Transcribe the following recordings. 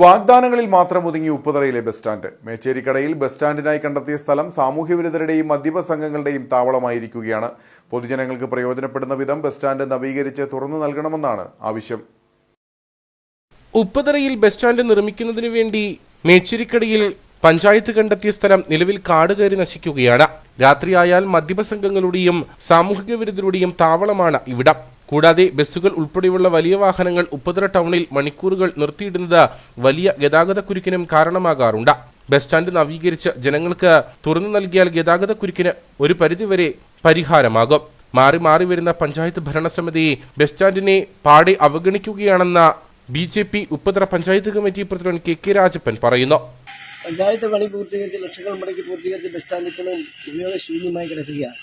വാഗ്ദാനങ്ങളിൽ മാത്രം ഒതുങ്ങി ഉപ്പുതറയിലെ ബസ് സ്റ്റാൻഡ്. മേച്ചേരിക്കടയിൽ ബസ് സ്റ്റാൻഡിനായി കണ്ടെത്തിയ സ്ഥലം സാമൂഹ്യവിരുദ്ധരുടെയും മദ്യപ സംഘങ്ങളുടെയും താവളമായിരിക്കുകയാണ്. പൊതുജനങ്ങൾക്ക് പ്രയോജനപ്പെടുന്ന വിധം ബസ് സ്റ്റാൻഡ് നവീകരിച്ച് തുറന്നു നൽകണമെന്നാണ് ആവശ്യം. ഉപ്പുതറയിൽ ബസ് സ്റ്റാൻഡ് നിർമ്മിക്കുന്നതിനു വേണ്ടി മേച്ചേരിക്കടയിൽ പഞ്ചായത്ത് കണ്ടെത്തിയ സ്ഥലം നിലവിൽ കാട് കയറി നശിക്കുകയാണ്. രാത്രിയായാൽ മദ്യപ സംഘങ്ങളുടെയും സാമൂഹിക വിരുദ്ധരുടെയും താവളമാണ് ഇവിടം. കൂടാതെ ബസ്സുകൾ ഉൾപ്പെടെയുള്ള വലിയ വാഹനങ്ങൾ ഉപ്പുതറ ടൗണിൽ മണിക്കൂറുകൾ നിർത്തിയിടുന്നത് വലിയ ഗതാഗത കുരുക്കിനും കാരണമാകാറുണ്ട്. ബസ് സ്റ്റാൻഡ് നവീകരിച്ച് ജനങ്ങൾക്ക് തുറന്നു നൽകിയാൽ ഗതാഗത കുരുക്കിന് ഒരു പരിധിവരെ പരിഹാരമാകും. മാറി മാറി വരുന്ന പഞ്ചായത്ത് ഭരണസമിതി ബസ് സ്റ്റാൻഡിനെ പാടെ അവഗണിക്കുകയാണെന്ന B J P Upputhara panchayat committee president K K Rajappan പറയുന്നു. പഞ്ചായത്ത് പണി പൂർത്തീകരിച്ച് ലക്ഷങ്ങൾ മണിക്ക് പൂർത്തീകരിച്ച് ബസ് സ്റ്റാൻഡ് ഇപ്പോഴും ഉപയോഗശൂന്യമായി കിടക്കുകയാണ്.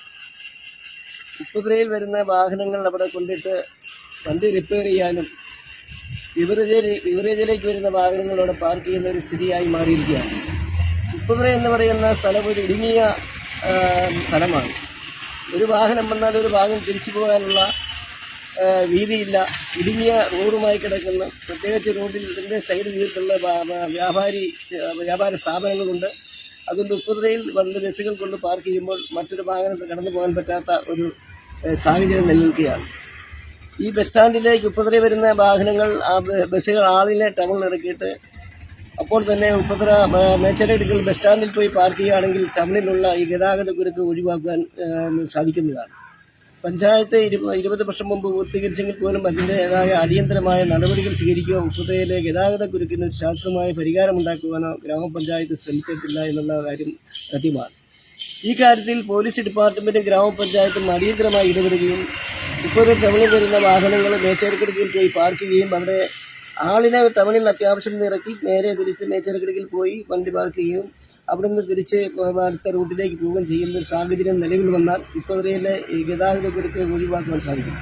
ഉപ്പുതറയിൽ വരുന്ന വാഹനങ്ങൾ അവിടെ കൊണ്ടിട്ട് വണ്ടി റിപ്പയർ ചെയ്യാനും ബിവറേജിലേക്ക് വരുന്ന വാഹനങ്ങൾ അവിടെ പാർക്ക് ചെയ്യുന്ന ഒരു സ്ഥിതിയായി മാറിയിരിക്കുകയാണ്. ഉപ്പുതിര എന്ന് പറയുന്ന സ്ഥലം ഒരു ഇടുങ്ങിയ സ്ഥലമാണ്. ഒരു വാഹനം വന്നാൽ ഒരു വാഹനം തിരിച്ചു പോകാനുള്ള വീതിയില്ല. ഇടുങ്ങിയ റോഡുമായി കിടക്കുന്ന പ്രത്യേകിച്ച് റോഡിൽ ഇതിന്റെ സൈഡ് തീർത്തുള്ള വ്യാ- വ്യാ- വ്യാപാരി വ്യാപാര സ്ഥാപനങ്ങളുണ്ട് അതുകൊണ്ട് ഉപ്പുതിരയിൽ വന്ന് ബസ്സുകൾ കൊണ്ട് പാർക്ക് ചെയ്യുമ്പോൾ മറ്റൊരു വാഹനത്തിൽ കടന്നു പോകാൻ പറ്റാത്ത ഒരു സാഹചര്യം നിലനിൽക്കുകയാണ് ഈ ബസ് സ്റ്റാൻഡിലേക്ക് ഉപ്പുതറ വരുന്ന വാഹനങ്ങൾ ആ ബസ്സുകൾ ആളിനെ ടൗണിൽ ഇറക്കിയിട്ട് അപ്പോൾ തന്നെ ഉപ്പുതറ മേച്ചരടുക്കൽ ബസ് സ്റ്റാൻഡിൽ പോയി പാർക്ക് ചെയ്യുകയാണെങ്കിൽ ടൗണിലുള്ള ഈ ഗതാഗത കുരുക്ക് ഒഴിവാക്കാൻ സാധിക്കുന്നതാണ്. പഞ്ചായത്ത് ഇരുപത് ഇരുപത് വർഷം മുമ്പ് പൂർത്തീകരിച്ചെങ്കിൽ പോലും അതിന്റെതായ അടിയന്തരമായ നടപടികൾ സ്വീകരിക്കുകയോ ഉപ്പുതയിലെ ഗതാഗത കുരുക്കിന് ശാസ്ത്രമായ പരിഹാരമുണ്ടാക്കുവാനോ ഗ്രാമപഞ്ചായത്ത് ശ്രമിച്ചിട്ടില്ല എന്നുള്ള കാര്യം സത്യമാണ്. ഈ കാര്യത്തിൽ പോലീസ് ഡിപ്പാർട്ട്മെന്റും ഗ്രാമപഞ്ചായത്തും അടിയന്തരമായി ഇടപെടുകയും ഇപ്പോഴും ടൗണിൽ വരുന്ന വാഹനങ്ങൾ മേച്ചേരക്കിടക്കിൽ പോയി പാർക്ക് ചെയ്യുകയും അവിടെ ആളിനെ ടൗണിൽ അത്യാവശ്യം ഇറക്കി നേരെ തിരിച്ച് മേച്ചേരക്കിടക്കിൽ പോയി വണ്ടി പാർക്ക് ചെയ്യുകയും അവിടെ നിന്ന് തിരിച്ച് അടുത്ത റൂട്ടിലേക്ക് പോവുകയും ചെയ്യുന്ന ഒരു സാഹചര്യം നിലവിൽ വന്നാൽ ഇപ്പോഴത്തെ ഗതാഗത കുരുക്ക് ഒഴിവാക്കുവാൻ സാധിക്കും.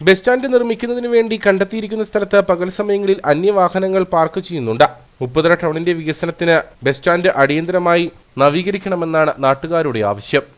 ബസ് സ്റ്റാൻഡ് നിർമ്മിക്കുന്നതിന് വേണ്ടി കണ്ടെത്തിയിരിക്കുന്ന സ്ഥലത്ത് പകൽ സമയങ്ങളിൽ അന്യവാഹനങ്ങൾ പാർക്ക് ചെയ്യുന്നുണ്ട്. മുപ്പതര ടൗണിന്റെ വികസനത്തിന് ബസ് സ്റ്റാൻഡ് അടിയന്തരമായി നവീകരിക്കണമെന്നാണ് നാട്ടുകാരുടെ ആവശ്യം